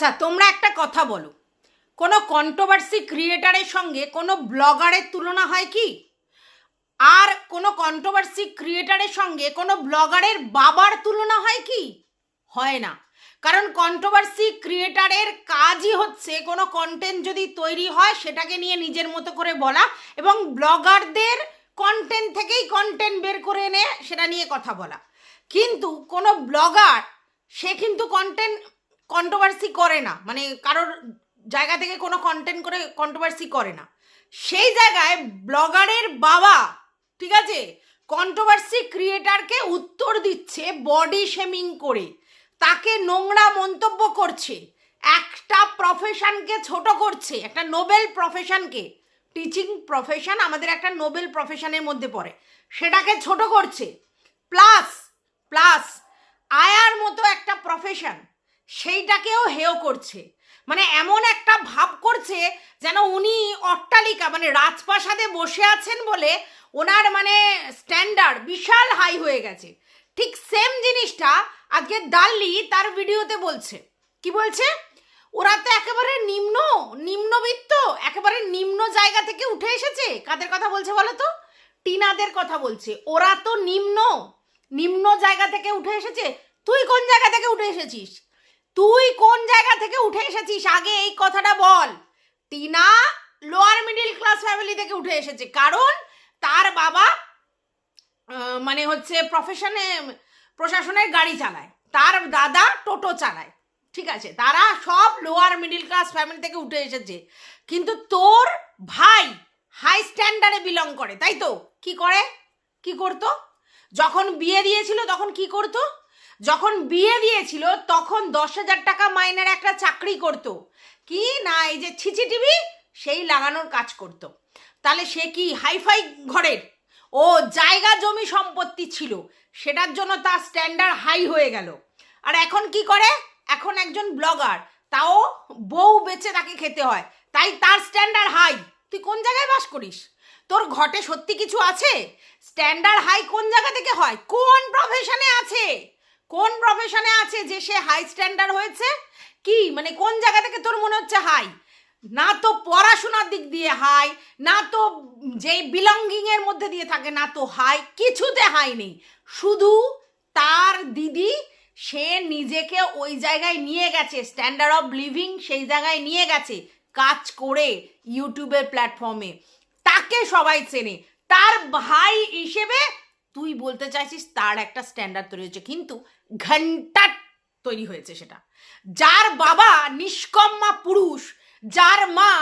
আচ্ছা তোমরা একটা কথা বলো। কোনো কন্ট্রোভার্সি ক্রিয়েটারের সঙ্গে কোনো ব্লগারের তুলনা হয় কি? আর কোনো কন্ট্রোভার্সি ক্রিয়েটারের সঙ্গে কোনো ব্লগারের বাবার তুলনা হয় কি? হয় না। কারণ কন্ট্রোভার্সি ক্রিয়েটারের কাজই হচ্ছে কোনো কন্টেন্ট যদি তৈরি হয়, সেটাকে নিয়ে নিজের মতো করে বলা এবং ব্লগারদের কন্টেন্ট থেকেই কন্টেন্ট বের করে এনে সেটা নিয়ে কথা বলা। কিন্তু কোনো ব্লগার সে কিন্তু কন্টেন্ট কন্ট্রোভার্সি করে না। মানে কারোর জায়গা থেকে কোনো কন্টেন্ট করে কন্ট্রোভার্সি করে না। সেই জায়গায় ব্লগারের বাবা, ঠিক আছে? কন্ট্রোভার্সি ক্রিয়েটারকে উত্তর দিচ্ছে বডি শেমিং করে। তাকে নোংরা মন্তব্য করছে। একটা প্রফেশনকে ছোট করছে। একটা নোবেল প্রফেশনকে টিচিং প্রফেশন আমাদের একটা নোবেল প্রফেশনের মধ্যে পড়ে। সেটাকে ছোট করছে। প্লাস প্লাস আয়ার মতো একটা প্রফেশন সেইটাকেও হেয় করছে। মানে এমন একটা ভাব করছে যেন উনি অট্টালিকা মানে রাজপ্রাসাদে বসে আছেন বলে ওনার মানে স্ট্যান্ডার্ড বিশাল হাই হয়ে গেছে। ঠিক সেম জিনিসটা আজকে দাল্লি তার ভিডিওতে বলছে। কি বলছে? ওরা তো একেবারে নিম্ন, নিম্নবিত্ত, একেবারে নিম্ন জায়গা থেকে উঠে এসেছে। কাদের কথা বলছে বলো তো? টিনাদের কথা বলছে। ওরা তো নিম্ন নিম্ন জায়গা থেকে উঠে এসেছে। তুই কোন জায়গা থেকে উঠে এসেছিস? তুই কোন জায়গা থেকে উঠে এসেছিস? আগে এই কথাটা বল। Tina lower middle class family থেকে উঠে এসেছে। কারণ তার বাবা মানে হচ্ছে প্রফেশনে প্রশাসনের গাড়ি চালায়। তার দাদা টোটো চালায়। ঠিক আছে? তারা সব লোয়ার মিডিল ক্লাস ফ্যামিলি থেকে উঠে এসেছে। কিন্তু তোর ভাই হাই স্ট্যান্ডার্ডে বিলং করে, তাই তো? কি করে? কি করতো? যখন বিয়ে দিয়েছিল, তখন কি করতো? যখন বিয়ে দিয়েছিল, তখন দশ হাজার টাকা মাইনের একটা চাকরি করতো। কি? না, এই যে ছিচি টিভি, সেই লাগানোর কাজ করতো। তাহলে সে কি হাইফাই ঘরের? ও জায়গা জমি সম্পত্তি ছিল, সেটার জন্য তার স্ট্যান্ডার্ড হাই হয়ে গেল। আর এখন কি করে? এখন একজন ব্লগার তাও বউ বেচে তাকে খেতে হয়। তাই তার স্ট্যান্ডার্ড হাই তুই কোন জায়গায় বাস করিস? তোর ঘটে সত্যি কিছু আছে? স্ট্যান্ডার্ড হাই কোন জায়গা থেকে হয়? কোন প্রফেশনে আছে? কোন প্রফেশনে আছে যে সে হাই স্ট্যান্ডার্ড হয়েছে? কি? মানে কোন জায়গা থেকে তোর মনে হচ্ছে হাই না তো পড়াশোনার দিক দিয়ে হাই না তো যেই বিলঙ্গিং এর মধ্যে দিয়ে থাকে, না তো হাই কিছুতে হাই নেই। শুধু তার দিদি, সে নিজেকে ওই জায়গায় নিয়ে গেছে স্ট্যান্ডার্ড অফ লিভিং সেই জায়গায় নিয়ে গেছে, কাজ করে ইউটিউবের প্ল্যাটফর্মে তাকে সবাই চেনে। তার ভাই হিসেবে তুই বলতে চাইছিস তার একটা স্ট্যান্ডার্ড তৈরি হয়েছে, কিন্তু ঘণ্টা তৈরি হয়েছে সেটা। যার বাবা নিষ্কম্মা পুরুষ, যার মা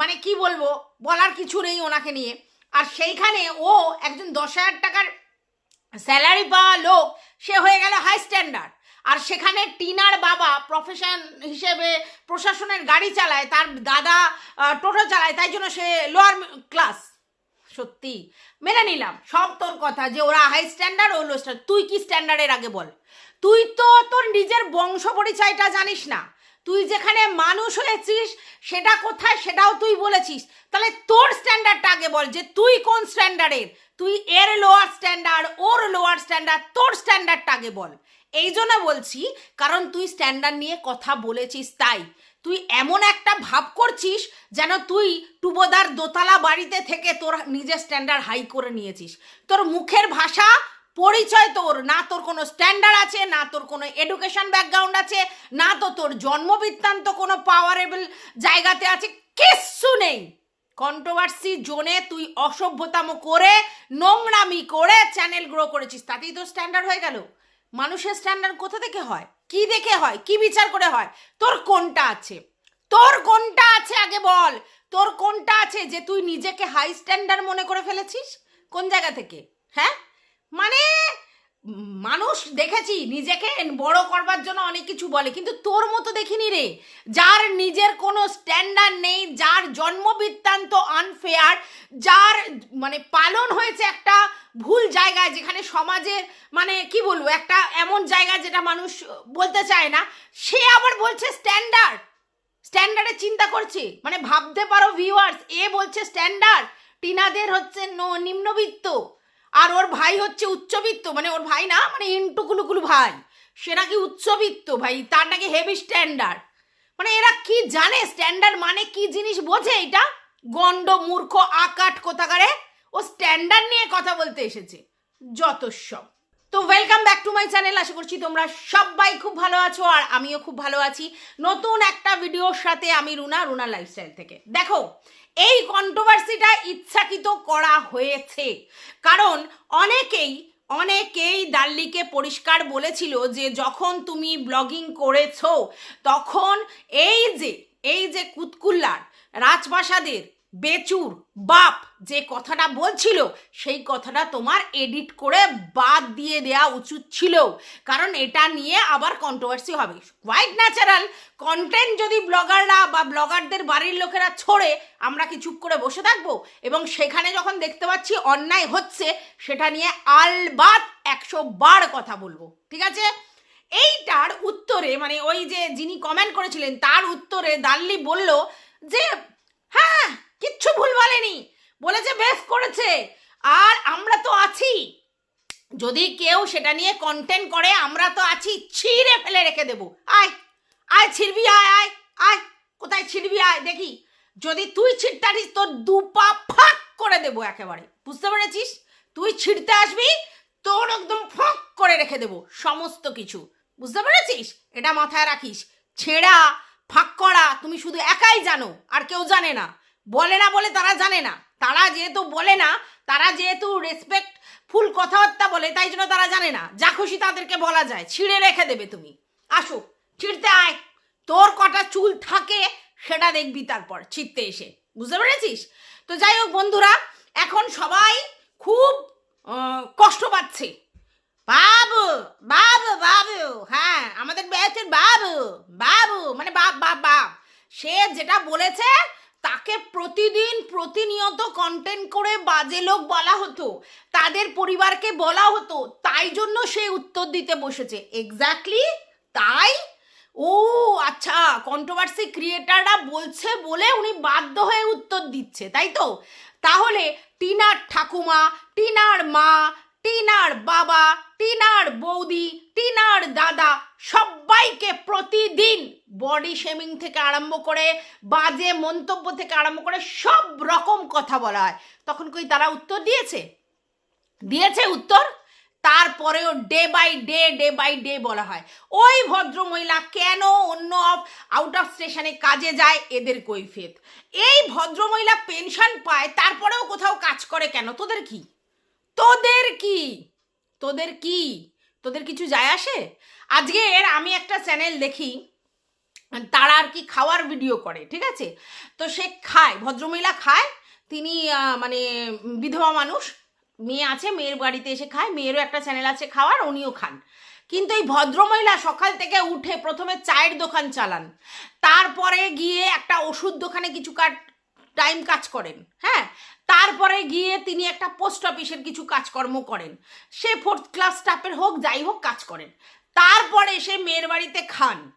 মানে কি বলব, বলার কিছু নেই ওনাকে নিয়ে। আর সেইখানে ও একজন দশ হাজার টাকার স্যালারি পাওয়া লোক, সে হয়ে গেল হাই স্ট্যান্ডার্ড আর সেখানে টিনার বাবা প্রফেশন হিসেবে প্রশাসনের গাড়ি চালায়, তার দাদা টোটো চালায়, তাই জন্য সে লোয়ার ক্লাস সত্যি। মেনে নিলাম, সব তোর কথা যে ওরা হাই স্ট্যান্ডার্ড ও লো স্ট্যান্ডার্ড তুই কি স্ট্যান্ডার্ডের আগে বল? তুই তো তোর নিজের বংশ পরিচয়টা জানিস না। তুই যেখানে মানুষ হয়েছিস, সেটা কোথায় সেটাও তুই বলেছিস। তাহলে তোর স্ট্যান্ডার্ডটা আগে বল যে তুই কোন স্ট্যান্ডার্ডের তুই এর লোয়ার স্ট্যান্ডার্ড ওর লোয়ার স্ট্যান্ডার্ড তোর স্ট্যান্ডার্ডটা আগে বল। এই জন্য বলছি, কারণ তুই স্ট্যান্ডার্ড নিয়ে কথা বলেছিস তাই। তুই এমন একটা ভাব করছিস যেন তুই টুবোদার দোতলা বাড়িতে থেকে তোর নিজের স্ট্যান্ডার্ড হাই করে নিয়েছিস। তোর মুখের ভাষা পরিচয় তোর, না তোর কোনো স্ট্যান্ডার্ড আছে, না তোর কোনো এডুকেশন ব্যাকগ্রাউন্ড আছে, না তো তোর জন্মবৃত্তান্ত কোনো পাওয়ারেবল জায়গাতে আছে, কিচ্ছু নেই। কন্ট্রোভার্সি জোনে তুই অসভ্যতাম করে নোংরামি করে চ্যানেল গ্রো করেছিস, তাতেই তোর স্ট্যান্ডার্ড হয়ে গেল। মানুষের স্ট্যান্ডার্ড কোথা থেকে হয়? কি দেখে হয়? কি বিচার করে হয়? তোর কোনটা আছে? তোর কোনটা আছে? আগে বল। তোর কোনটা আছে যে তুই নিজেকে হাই স্ট্যান্ডার্ড মনে করে ফেলেছিস? কোন জায়গা থেকে? হ্যাঁ? মানে মানুষ দেখেছি নিজেকে বড় করবার জন্য অনেক কিছু বলে, কিন্তু তোর মতো দেখিনি রে। যার নিজের কোনো স্ট্যান্ডার্ড নেই, যার জন্মবৃত্তান্ত আনফেয়ার যার মানে পালন হয়েছে একটা ভুল জায়গায় যেখানে সমাজের মানে কি বলব, একটা এমন জায়গা যেটা মানুষ বলতে চায় না, সে আবার বলছে স্ট্যান্ডার্ড স্ট্যান্ডার্ডে চিন্তা করছে। মানে ভাবতে পারো ভিউয়ার্স এ বলছে স্ট্যান্ডার্ড টিনাদের হচ্ছে নিম্নবিত্ত। আর ওর ভাই হচ্ছে উচ্চবিত্ত মানে ওর ভাই না মানে ইন্টুকুলুকুলু ভাই। সে নাকি উচ্চবিত্ত ভাই, তার নাকি হেভি স্ট্যান্ডার্ড মানে এরা কি জানে? স্ট্যান্ডার্ড মানে কি জিনিস বোঝে এটা? গণ্ড মূর্খ, আকাট, কোথাকারে ও স্ট্যান্ডার্ড নিয়ে কথা বলতে এসেছে। যত সব। তো welcome back to my channel আশা করছি তোমরা সবাই খুব ভালো আছো আর আমিও খুব ভালো আছি। নতুন একটা ভিডিওর সাথে আমি রুনা রুনা লাইফস্টাইল থেকে। দেখো, এই কন্ট্রোভার্সিটা ইচ্ছাকৃত করা হয়েছে। কারণ অনেকেই অনেকেই দাল্লিকে পরিষ্কার বলেছিল যে যখন তুমি ব্লগিং করেছ, তখন এই যে এই যে কুতকুল্লার রাজপ্রাসাদের বেচুর, বাপ, যে কথাটা বলছিল, সেই কথাটা তোমার এডিট করে বাদ দিয়ে দেওয়া উচিত ছিল। কারণ এটা নিয়ে আবার কন্ট্রোভার্সি হবে। হোয়াইট ন্যাচারাল কন্টেন্ট যদি ব্লগাররা বা ব্লগারদের বাড়ির লোকেরা ছড়ে, আমরা কি চুপ করে বসে থাকব? এবং সেখানে যখন দেখতে পাচ্ছি অন্যায় হচ্ছে, সেটা নিয়ে আলবাত একশো বার কথা বলব। ঠিক আছে? এইটার উত্তরে মানে ওই যে যিনি কমেন্ট করেছিলেন, তার উত্তরে দাল্লি বলল যে হ্যাঁ কিচ্ছু ভুল বলেনি। বলেছে, বেশ করেছে। আর আমরা তো আছি। যদি কেউ সেটা নিয়ে কন্টেন্ট করে, আমরা তো আছি, ছিঁড়ে ফেলে রেখে দেবো। আয় আয় ছিড়বি, আয় আয় আয়। কোথায় ছিড়বি, আয়, দেখি। যদি তুই ছিটতারিস তোর দু পা ফাঁক করে দেবো একেবারে। বুঝতে পেরেছিস? তুই ছিঁড়তে আসবি, তোর একদম ফাঁক করে রেখে দেবো, সমস্ত কিছু। বুঝতে পেরেছিস? এটা মাথায় রাখিস। ছেঁড়া, ফাঁক করা, তুমি শুধু একাই জানো, আর কেউ জানে না। বলে না বলে তারা জানে না। তারা যেহেতু বলে না, তারা যেহেতু রেসপেক্ট ফুল কথাবার্তা বলে, তাই জন্য তারা জানে না। যা খুশি তাদেরকে বলা যায়। ছিঁড়ে রেখে দেবে তুমি। আসো, ছিঁড়তে আয়। তোর কটা চুল থাকে, সেটা দেখবি তারপর ছিঁড়তে এসে। বুঝতে পেরেছিস? তো যাই হোক বন্ধুরা, এখন সবাই খুব কষ্ট পাচ্ছে। বাবু বাবু বাবু হ্যাঁ আমাদের ব্যাচের বাবু বাবু মানে বাপ বাপ বাপ। সে যেটা বলেছে প্রতিদিন প্রতিনিয়ত কন্টেন্ট করে বাজে লোক বলা হতো, তাদের পরিবারকে বলা হতো, তাই জন্য সে উত্তর দিতে বসেছে। এক্স্যাক্টলি তাই? ও আচ্ছা কন্ট্রোভার্সি ক্রিয়েটাররা বলছে বলে উনি বাধ্য হয়ে উত্তর দিচ্ছে, তাই তো? তাহলে টিনার ঠাকুমা, টিনার মা টিনার বাবা, টিনার বৌদি, টিনার দাদা সবাইকে প্রতিদিন বডি শেমিং থেকে আরম্ভ করে, বাজে মন্তব্য থেকে আরম্ভ করে সব রকম কথা বলা হয়। তখন কই তারা উত্তর দিয়েছে? দিয়েছে উত্তর? তারপরেও day by day day by day বলা হয়। ওই ভদ্রমহিলা কেন অন্য অফ আউট অফ স্টেশনে কাজে যায়? এদের কৈফিয়ত। এই ভদ্রমহিলা পেনশন পায়, তারপরেও কোথাও কাজ করে কেন? তোদের কি? তোদের কি? তোদের কি? তোদের কিছু যায় আসে? আজকের আমি একটা চ্যানেল দেখি, তারা আর কি খাওয়ার ভিডিও করে, ঠিক আছে? তো সে খায়, ভদ্রমহিলা খায়, তিনি মানে বিধবা মানুষ, মেয়ে আছে, মেয়ের বাড়িতে এসে খায়, মেয়েরও একটা চ্যানেল আছে খাওয়ার, উনিও খান। কিন্তু এই ভদ্রমহিলা সকাল থেকে উঠে প্রথমে চায়ের দোকান চালান। তারপরে গিয়ে একটা ওষুধ দোকানে কিছু কাট টাইম কাজ করেন হ্যাঁ? তারপরে গিয়ে তিনি একটা পোস্ট অফিসের কিছু কাজকর্ম করেন। সে ফোর্থ ক্লাস স্টাফের হোক, যাই হোক, কাজ করেন। তারপরে সে মেয়ের বাড়িতে খান।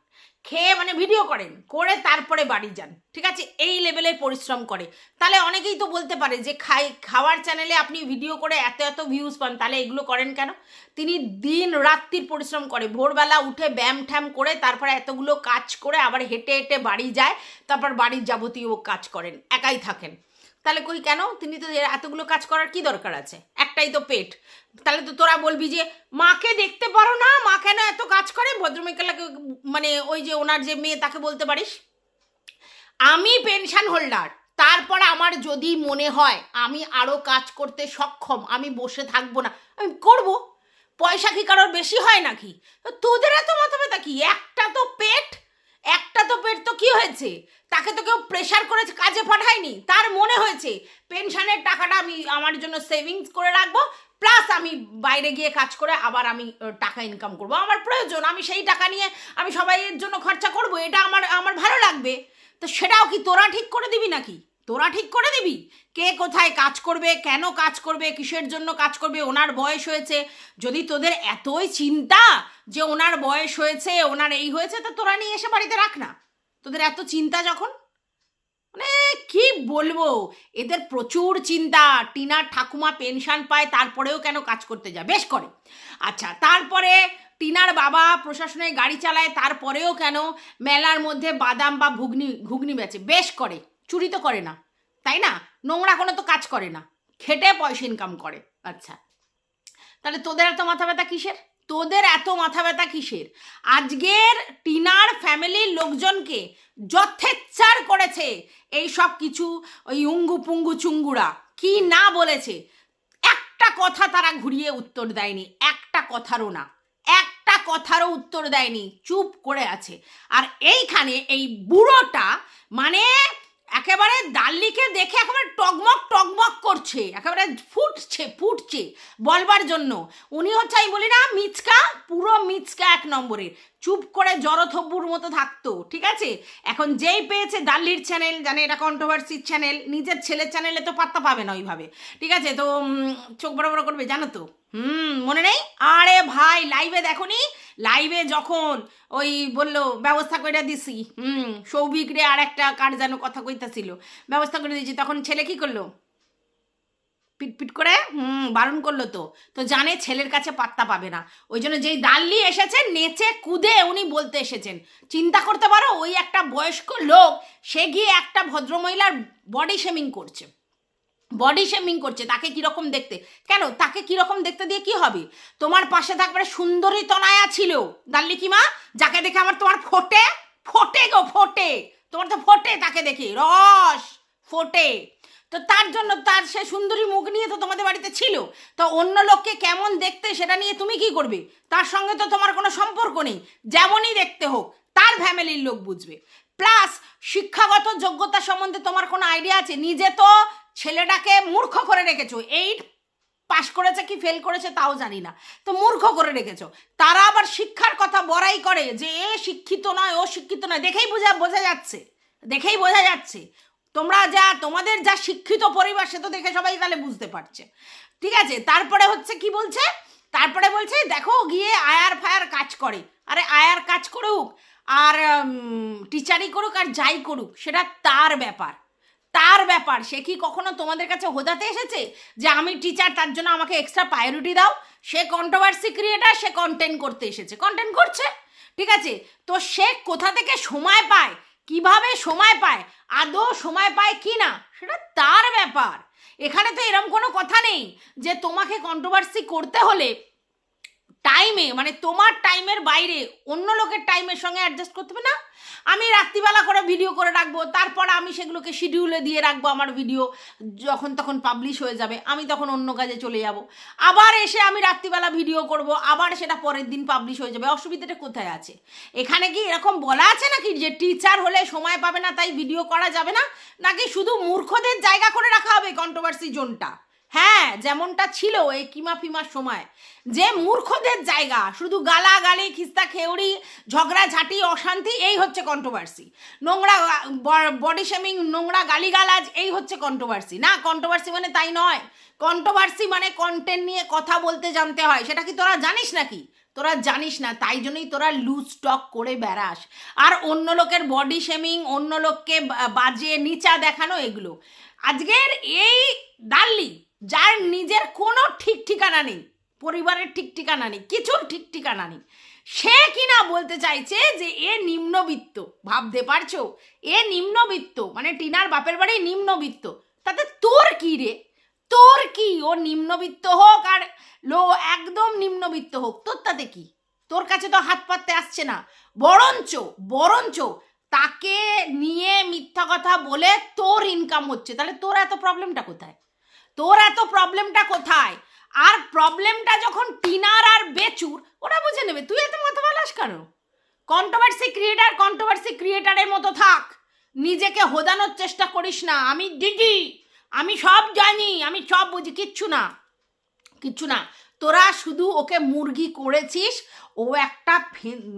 খেয়ে মানে ভিডিও করেন, করে তারপরে বাড়ি যান, ঠিক আছে? এই লেভেলের পরিশ্রম করে। তাহলে অনেকেই তো বলতে পারে যে, খাই, খাওয়ার চ্যানেলে আপনি ভিডিও করে এত এত ভিউজ পান, তাহলে এগুলো করেন কেন? তিনি দিন রাত্রির পরিশ্রম করে, ভোরবেলা উঠে ব্যায়াম ঠ্যাম করে, তারপরে এতগুলো কাজ করে আবার হেঁটে হেঁটে বাড়ি যায়, তারপর বাড়ির যাবতীয় কাজ করেন, একাই থাকেন। তাহলে কই কেন? তিনি তো এতগুলো কাজ করার কি দরকার আছে? একটাই তো পেট। তাহলে তো তোরা বলবি যে, মাকে দেখতে পারো না? মা কেন এত কাজ করে? ভদ্রমেকালাকে মানে ওই যে ওনার যে মেয়ে, তাকে বলতে পারিস? আমি পেনশন হোল্ডার। তারপর আমার যদি মনে হয় আমি আরও কাজ করতে সক্ষম, আমি বসে থাকব না। আমি করব? পয়সা কি কারোর বেশি হয় নাকি? তোদের এত মাথা ব্যথা কি একটা তো পেট। একটা তো পেট তো কি হয়েছে? তাকে তো কেউ প্রেশার করে কাজে পাঠায়নি। তার মনে হয়েছে পেনশনের টাকাটা আমি আমার জন্য সেভিংস করে রাখব প্লাস আমি বাইরে গিয়ে কাজ করে আবার আমি টাকা ইনকাম করব। আমার প্রয়োজন, আমি সেই টাকা নিয়ে আমি সবাইয়ের জন্য খরচা করব, এটা আমার আমার ভালো লাগবে। তো সেটাও কি তোরা ঠিক করে দিবি নাকি? তোরা ঠিক করে দিবি? কে কোথায় কাজ করবে, কেন কাজ করবে, কিসের জন্য কাজ করবে, ওনার বয়স হয়েছে, যদি তোদের এতই চিন্তা যে ওনার বয়স হয়েছে, ওনার এই হয়েছে, তো তোরা নিয়ে এসে বাড়িতে রাখ না। তোদের এত চিন্তা যখন? মানে কি বলব? এদের প্রচুর চিন্তা। টিনার ঠাকুমা পেনশন পায়, তারপরেও কেন কাজ করতে যায়? বেশ করে। আচ্ছা তারপরে টিনার বাবা প্রশাসনের গাড়ি চালায়, তারপরেও কেন মেলার মধ্যে বাদাম বা ঘুগনি ঘুগনি বেচে? বেশ করে। চুরি তো করে না। তাই না? নোংরা কোনো তো কাজ করে না। খেটে পয়সা ইনকাম করে। আচ্ছা। তাহলে তোদের এত মাথা ব্যথা কিসের? তোদের এত মাথা ব্যথা কিসের? আজকের টিনার ফ্যামিলির লোকজনকে যথেচ্ছার করেছে এই সব কিছু ওই উঙ্গু পুঙ্গু চুঙ্গুরা কি না বলেছে? একটা কথা তারা ঘুরিয়ে উত্তর দেয়নি, একটা কথারও না। একটা কথারও উত্তর দেয়নি, চুপ করে আছে। আর এইখানে এই বুড়োটা মানে একেবারে দাল্লিকে দেখে একেবারে টকমক টকমক করছে, একেবারে ফুটছে ফুটছে বলবার জন্য। উনি হচ্ছে, আমি বলি না, মিচকা, পুরো মিচকা এক নম্বরের। চুপ করে জড়থব্বুর মতো থাকতো, ঠিক আছে? এখন যেই পেয়েছে দাল্লির চ্যানেল জানে এটা কন্ট্রোভার্সির চ্যানেল নিজের ছেলের চ্যানেলে তো পাত্তা পাবে না ওইভাবে, ঠিক আছে? তো চোখ বড় বড় করবে, জানো তো? হুম, মনে নেই? আরে ভাই লাইভে দেখোনি? লাইভে যখন ওই বলল, ব্যবস্থা করে দিছি। হুম, সৌভিক রে আর একটা কার যেন কথা কইতাছিল। ব্যবস্থা করে দিয়েছি, তখন ছেলে কি করল? পিটপিট করে, হুম, বারণ করল তো। তো জানে ছেলের কাছে পাত্তা পাবে না। ওই জন্য যেই দাল্লি এসেছেন নেচে কুদে উনি বলতে এসেছেন। চিন্তা করতে পারো, ওই একটা বয়স্ক লোক, সে গিয়ে একটা ভদ্রমহিলার বডি শেমিং করছে। বডি শেমিং করছে, তাকে কীরকম দেখতে? কেন? তাকে কীরকম দেখতে দিয়ে কি হবে? তোমার পাশে থাকবে সুন্দরী তনায়া ছিল। দাল্লি কি মা? যাকে দেখে আমার তোমার ফোটে? ফোটে গো, ফোটে। তোমার তো ফোটে তাকে দেখে। রস, ফোটে। তো তার জন্য তার সে সুন্দরী মুখ নিয়ে তো তোমাদের বাড়িতে ছিল। তো অন্য লোককে কেমন দেখতে সেটা নিয়ে তুমি কি করবে? তার সঙ্গে তো তোমার কোনো সম্পর্ক নেই। যেমনই দেখতে হোক, তার ফ্যামিলির লোক বুঝবে। প্লাস শিক্ষাগত যোগ্যতা সম্বন্ধে তোমার কোনো আইডিয়া আছে? নিজে তো ছেলেটাকে মূর্খ করে রেখেছো। এইট পাশ করেছে কি ফেল করেছে তাও জানি না। তো মূর্খ করে রেখেছো। তারা আবার শিক্ষার কথা বড়াই করে যে, এ শিক্ষিত নয়, ও শিক্ষিত নয়। দেখেই বোঝা বোঝা যাচ্ছে। দেখেই বোঝা যাচ্ছে। তোমরা যা, তোমাদের যা শিক্ষিত পরিবার সে তো দেখে সবাই তাহলে বুঝতে পারছে। ঠিক আছে? তারপরে হচ্ছে কি বলছে? তারপরে বলছে, দেখো, গিয়ে আয়ার ফায়ার কাজ করে। আরে, আয়ার কাজ করুক আর টিচারই করুক আর যাই করুক, সেটা তার ব্যাপার। তার ব্যাপার। সে কি কখনো তোমাদের কাছে হোদাতে এসেছে যে আমি টিচার, তার জন্য আমাকে এক্সট্রা প্রায়োরিটি দাও? সে কন্ট্রোভার্সি ক্রিয়েটার সে কন্টেন্ট করতে এসেছে। কন্টেন্ট করছে। ঠিক আছে? তো সে কোথা থেকে সময় পায়? কীভাবে সময় পায়? আদৌ সময় পায় কি না? সেটা তার ব্যাপার। এখানে তো এরম কোনো কথা নেই যে তোমাকে কন্ট্রোভার্সি করতে হলে টাইমে মানে তোমার টাইমের বাইরে অন্য লোকের টাইমের সঙ্গে অ্যাডজাস্ট করতে হবে না? আমি রাত্রিবেলা করে ভিডিও করে রাখব, তারপর আমি সেগুলোকে শিডিউলে দিয়ে রাখব আমার ভিডিও যখন তখন পাবলিশ হয়ে যাবে, আমি তখন অন্য কাজে চলে যাব। আবার এসে আমি রাত্রিবেলা ভিডিও করব, আবার সেটা পরের দিন পাবলিশ হয়ে যাবে। অসুবিধাটা কোথায় আছে? এখানে কি এরকম বলা আছে নাকি যে টিচার হলে সময় পাবে না তাই ভিডিও করা যাবে না? নাকি শুধু মূর্খদের জায়গা করে রাখা হবে কন্ট্রোভার্সি জোনটা হ্যাঁ যেমনটা ছিল এই কিমা ফিমার সময়। যে মূর্খদের জায়গা, শুধু গালাগালি, খিস্তা খেউড়ি ঝগড়াঝাটি অশান্তি, এই হচ্ছে কন্ট্রোভার্সি নোংরা বডি শেমিং নোংরা গালিগালাজ, এই হচ্ছে কন্ট্রোভার্সি না কন্ট্রোভার্সি মানে তাই নয়। কন্ট্রোভার্সি মানে কন্টেন্ট নিয়ে কথা বলতে জানতে হয়। সেটা কি তোরা জানিস নাকি? তোরা জানিস না, তাই জন্যই তোরা লুজ স্টক করে বেড়াস। আর অন্য লোকের বডি শেমিং অন্য লোককে বাজে নিচা দেখানো এগুলো। আজকের এই দাল্লি যার নিজের কোনো ঠিক ঠিকানা নেই, পরিবারের ঠিক ঠিকানা নেই, কিছুর ঠিক ঠিকানা নেই, সে কিনা বলতে চাইছে যে এ নিম্নবিত্ত, ভাবতে পারছ? এ নিম্নবিত্ত মানে টিনার বাপের বাড়ি নিম্নবিত্ত, তাতে তোর কি রে? তোর কি? ও নিম্নবিত্ত হোক আর লো একদম নিম্নবিত্ত হোক, তোর তাতে কি? তোর কাছে তো হাত পাততে আসছে না। বরঞ্চ বরঞ্চ তাকে নিয়ে মিথ্যা কথা বলে তোর ইনকাম হচ্ছে। তাহলে তোর এত প্রবলেমটা কোথায়? তোর এত প্রবলেমটা কোথায়? আর প্রবলেমটা যখন টিনার আর বেচুর, ওরা বুঝে নেবে। তুই এত মাথা বালাস কেন? কন্ট্রোভার্সি ক্রিয়েটার কন্ট্রোভার্সি ক্রিয়েটারের মতো থাক। নিজেকে হোদানোর চেষ্টা করিস না। আমি দিদি, আমি সব জানি, আমি সব বুঝি। কিচ্ছু না কিচ্ছু না। তোরা শুধু ওকে মুরগি করেছিস। ও একটা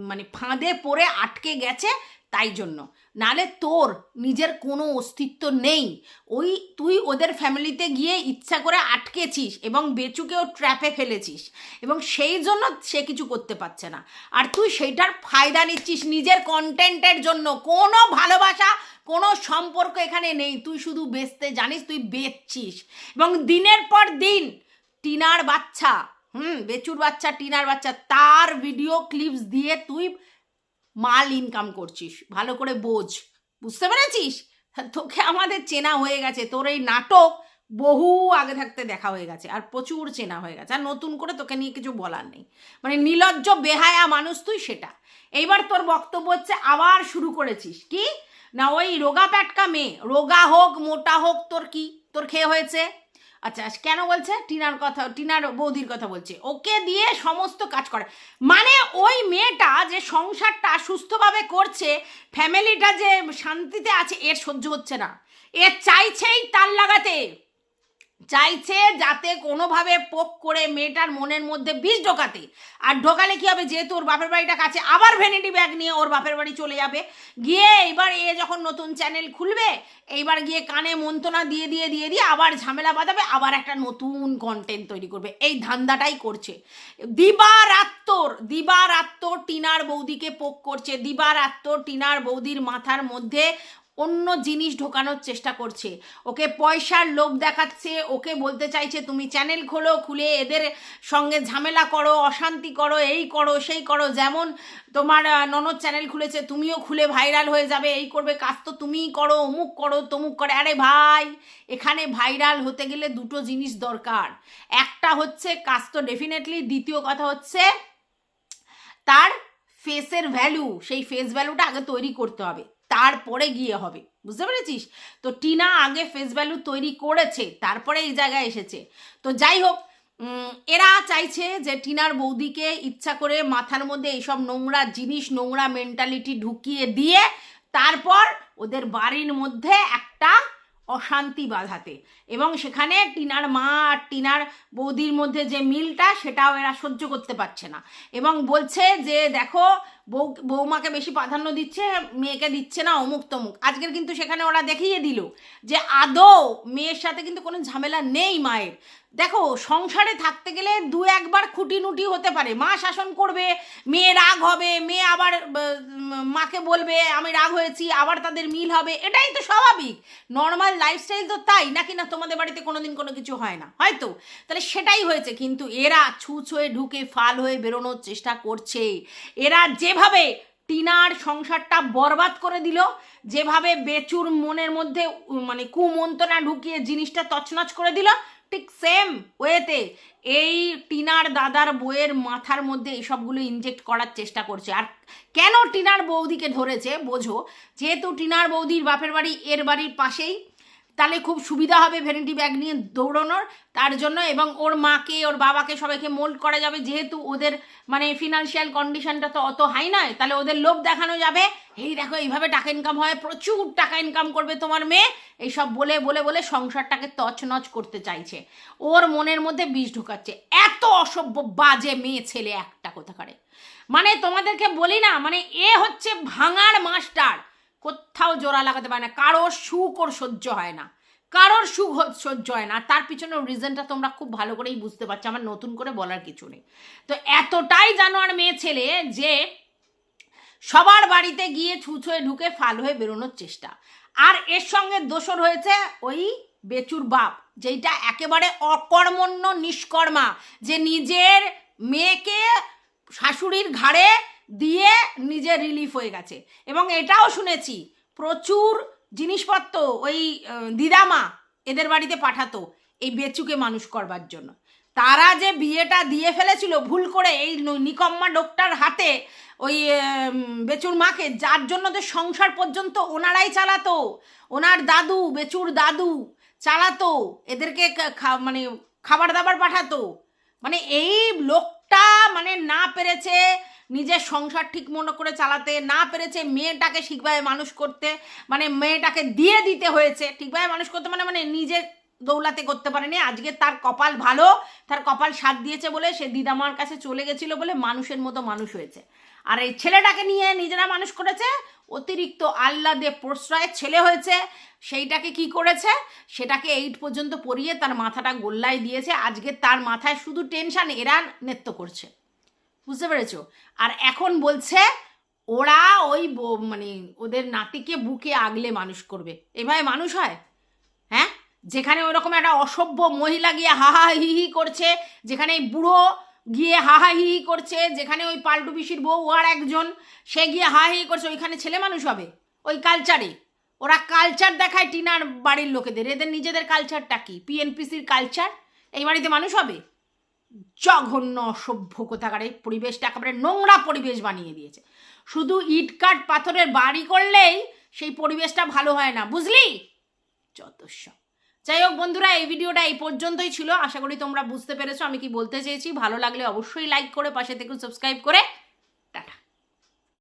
মানে ফাঁদে পড়ে আটকে গেছে। তাই জন্য। নালে তোর নিজের কোনো অস্তিত্ব নেই। ওই তুই ওদের ফ্যামিলিতে গিয়ে ইচ্ছা করে আটকেছিস এবং বেচুকেও ট্র্যাপে ফেলেছিস এবং সেই জন্য সে কিছু করতে পারছে না। আর তুই সেইটার ফায়দা নিচ্ছিস নিজের কন্টেন্টের জন্য। কোনো ভালোবাসা, কোনো সম্পর্ক এখানে নেই। তুই শুধু বেচতে জানিস, তুই বেচছিস। এবং দিনের পর দিন টিনার বাচ্চা, হুম, বেচুর বাচ্চা, টিনার বাচ্চা, তার ভিডিও ক্লিপস দিয়ে তুই মাল ইনকাম করছিস, ভালো করে বোঝ। বুঝতে পেরেছিস? তোকে আমাদের চেনা হয়ে গেছে, তোর এই নাটক বহু আগে থাকতে দেখা হয়ে গেছে, আর প্রচুর চেনা হয়ে গেছে, আর নতুন করে তোকে নিয়ে কিছু বলার নেই। মানে নির্লজ্জ বেহায়া মানুষ তুই সেটা। এইবার তোর বক্তব্য হচ্ছে, আবার শুরু করেছিস। কি? না, ওই রোগা প্যাটকা মেয়ে, রোগা হোক, মোটা হোক, তোর কি? তোর খেয়ে হয়েছে? আচ্ছা কেন বলছে? টিনার কথা, টিনার বৌদির কথা বলছে। ওকে দিয়ে সমস্ত কাজ করে। মানে ওই মেয়েটা যে সংসারটা সুস্থভাবে করছে, ফ্যামিলিটা যে শান্তিতে আছে, এর সহ্য হচ্ছে না। এর চাইছেই তার লাগাতে। চাইছে যাতে কোনোভাবে পোক করে মেয়েটার মনের মধ্যে বিষ ঢোকাতে। আর ঢোকালে কি হবে? যেহেতু ওর বাপের বাড়িটা কাছে, আবার ভ্যানিটি ব্যাগ নিয়ে ওর বাপের বাড়ি চলে যাবে। গিয়ে এইবার এ যখন নতুন চ্যানেল খুলবে, এইবার গিয়ে কানে মন্ত্রণা দিয়ে দিয়ে দিয়ে দিয়ে আবার ঝামেলা বাঁধাবে, আবার একটা নতুন কন্টেন্ট তৈরি করবে। এই ধান্দাটাই করছে। দিবারাত্মর দিবারাত্মর টিনার বৌদিকে পোক করছে। দিবারাত্মর টিনার বৌদির মাথার মধ্যে অন্য জিনিস ঢোকানোর চেষ্টা করছে। ওকে পয়সার লোভ দেখাচ্ছে, ওকে বলতে চাইছে, তুমি চ্যানেল খোলো, খুলে এদের সঙ্গে ঝামেলা করো, অশান্তি করো, এই করো, সেই করো, যেমন তোমার ননদ চ্যানেল খুলেছে, তুমিও খুলে ভাইরাল হয়ে যাবে, এই করবে, কাজ তো তুমিই করো, অমুক করো, তমুক করে। আরে ভাই, এখানে ভাইরাল হতে গেলে দুটো জিনিস দরকার। একটা হচ্ছে, কাজ তো ডেফিনেটলি দ্বিতীয় কথা হচ্ছে, তার ফেসের ভ্যালু সেই ফেস ভ্যালুটা আগে তৈরি করতে হবে। তারপরে গিয়ে হবে। বুঝতে পেরেছিস? তো টিনা আগে ফেস ভ্যালু তৈরি করেছে, তারপরে এই জায়গায় এসেছে। তো যাই হোক এরা চাইছে যে টিনার বৌদিকে ইচ্ছা করে মাথার মধ্যে এইসব নোংরা জিনিস, নোংরা মেন্টালিটি ঢুকিয়ে দিয়ে তারপর ওদের বাড়ির মধ্যে একটা অশান্তি বাধাতে। এবং সেখানে টিনার মা আর টিনার বৌদির মধ্যে যে মিলটা, সেটাও এরা সহ্য করতে পারছে না। এবং বলছে যে, দেখো, বউ বৌমাকে বেশি প্রাধান্য দিচ্ছে, মেয়েকে দিচ্ছে না অমুক তমুক। আজকের কিন্তু সেখানে ওরা দেখিয়ে দিল যে, আদৌ মেয়ের সাথে কিন্তু কোনো ঝামেলা নেই মায়ের। দেখো, সংসারে থাকতে গেলে দু একবার খুঁটিনুটি হতে পারে। মা শাসন করবে, মেয়ে রাগ হবে, মেয়ে আবার মাকে বলবে, আমি রাগ হয়েছি, আবার তাদের মিল হবে, এটাই তো স্বাভাবিক। নর্মাল লাইফস্টাইল তো তাই, নাকি না তোমাদের বাড়িতে কোনোদিন কোনো কিছু হয় না? হয়তো তাহলে সেটাই হয়েছে, কিন্তু এরা ছুঁচ হয়ে ঢুকে, ফাল হয়ে বেরোনোর চেষ্টা করছে। এরা যেভাবে টিনার সংসারটা বরবাদ করে দিল, যেভাবে বেচুর মনের মধ্যে মানে কুমন্ত্রণা ঢুকিয়ে জিনিসটা তছনছ করে দিল ঠিক সেম ওয়েতে এই টিনার দাদার বইয়ের মাথার মধ্যে এইসবগুলো ইনজেক্ট করার চেষ্টা করছে। আর কেন টিনার বৌদিকে ধরেছে? বোঝো, যেহেতু টিনার বৌদির বাপের বাড়ি এর বাড়ির পাশেই তাহলে খুব সুবিধা হবে ভ্যানিটি ব্যাগ নিয়ে দৌড়ানোর। তার জন্য এবং ওর মাকে, ওর বাবাকে সবাইকে মোল্ড করা যাবে। যেহেতু ওদের মানে ফিনান্সিয়াল কন্ডিশনটা তো অত হাই নয়, তাহলে ওদের লোভ দেখানো যাবে। এই দেখো, এইভাবে টাকা ইনকাম হয়, প্রচুর টাকা ইনকাম করবে তোমার মেয়ে। এইসব বলে বলে বলে সংসারটাকে তছনছ করতে চাইছে। ওর মনের মধ্যে বিষ ঢুকাচ্ছে। এত অসভ্য, বাজে মেয়ে ছেলে একটা কোথাকারে। মানে তোমাদেরকে বলি না মানে এ হচ্ছে ভাঙার মাস্টার কোথাও জোড়া লাগাতে পারে না। কারোর সুখ ওর সহ্য হয় না। কারোর সুখ সহ্য হয় না। তার পিছনে রিজনটা তোমরা খুব ভালো করেই বুঝতে পারছ। আমার নতুন করে বলার কিছু নেই। তো এতটাই জানোয়ার মেয়ে ছেলে যে সবার বাড়িতে গিয়ে ছুঁচয়ে ঢুকে ফাল হয়ে বেরোনোর চেষ্টা। আর এর সঙ্গে দোষর হয়েছে ওই বেচুর বাপ, যেইটা একেবারে অকর্মণ্য, নিষ্কর্মা, যে নিজের মেয়েকে শাশুড়ির ঘাড়ে দিয়ে নিজে রিলিফ হয়ে গেছে। এবং এটাও শুনেছি, প্রচুর জিনিসপত্র ওই দিদামা এদের বাড়িতে পাঠাতো এই বেচুকে মানুষ করবার জন্য। তারা যে বিয়েটা দিয়ে ফেলেছিল, ভুল করে এই নিকম্মা লোকটার হাতে ওই বেচুর মাকে, যার জন্য তো সংসার পর্যন্ত ওনারাই চালাতো, ওনার দাদু, বেচুর দাদু চালাতো, এদেরকে মানে খাবার দাবার পাঠাতো। মানে এই লোকটা মানে না পেরেছে নিজের সংসার ঠিক মনে করে চালাতে না পেরেছে মেয়েটাকে ঠিকভাবে মানুষ করতে মানে মেয়েটাকে দিয়ে দিতে হয়েছে, ঠিকভাবে মানুষ করতে মানে মানে নিজে দৌলাতে করতে পারেনি। আজকে তার কপাল ভালো, তার কপাল সাথ দিয়েছে বলে সে দিদামার কাছে চলে গেছিল বলে মানুষের মতো মানুষ হয়েছে। আর এই ছেলেটাকে নিয়ে নিজেরা মানুষ করেছে, অতিরিক্ত আহ্লাদে প্রশ্রয়ের ছেলে হয়েছে, সেইটাকে কি করেছে? সেটাকে এইট পর্যন্ত পরিয়ে তার মাথাটা গোল্লায় দিয়েছে। আজকে তার মাথায় শুধু টেনশান এরা নৃত্য করছে। বুঝতে পেরেছ? আর এখন বলছে, ওরা ওই মানে ওদের নাতিকে বুকে আগলে মানুষ করবে। এভাবে মানুষ হয়? হ্যাঁ? যেখানে ওরকম একটা অসভ্য মহিলা গিয়ে হাহা হা, হি হি করছে, যেখানে বুড়ো গিয়ে হাহাহি করছে, যেখানে ওই পাল্টু পিসির বউ আর একজন, সে গিয়ে হাহাহি করছে, ওইখানে ছেলে মানুষ হবে? ওই কালচারে ওরা কালচার দেখায় টিনার বাড়ির লোকেদের। এদের নিজেদের কালচারটা কি? পিএনপিসির কালচার এই বাড়িতে মানুষ হবে? জঘন্য অসভ্য কোথাকার এই পরিবেশটা একেবারে নোংরা পরিবেশ বানিয়ে দিয়েছে। শুধু ইট কাঠ পাথরের বাড়ি করলেই সেই পরিবেশটা ভালো হয় না, বুঝলি? যত যাই হোক বন্ধুরা, এই ভিডিওটা এই পর্যন্তই ছিল। আশা করি তোমরা বুঝতে পেরেছ আমি কি বলতে চেয়েছি। ভালো লাগলে অবশ্যই লাইক করে পাশে থেকে সাবস্ক্রাইব করে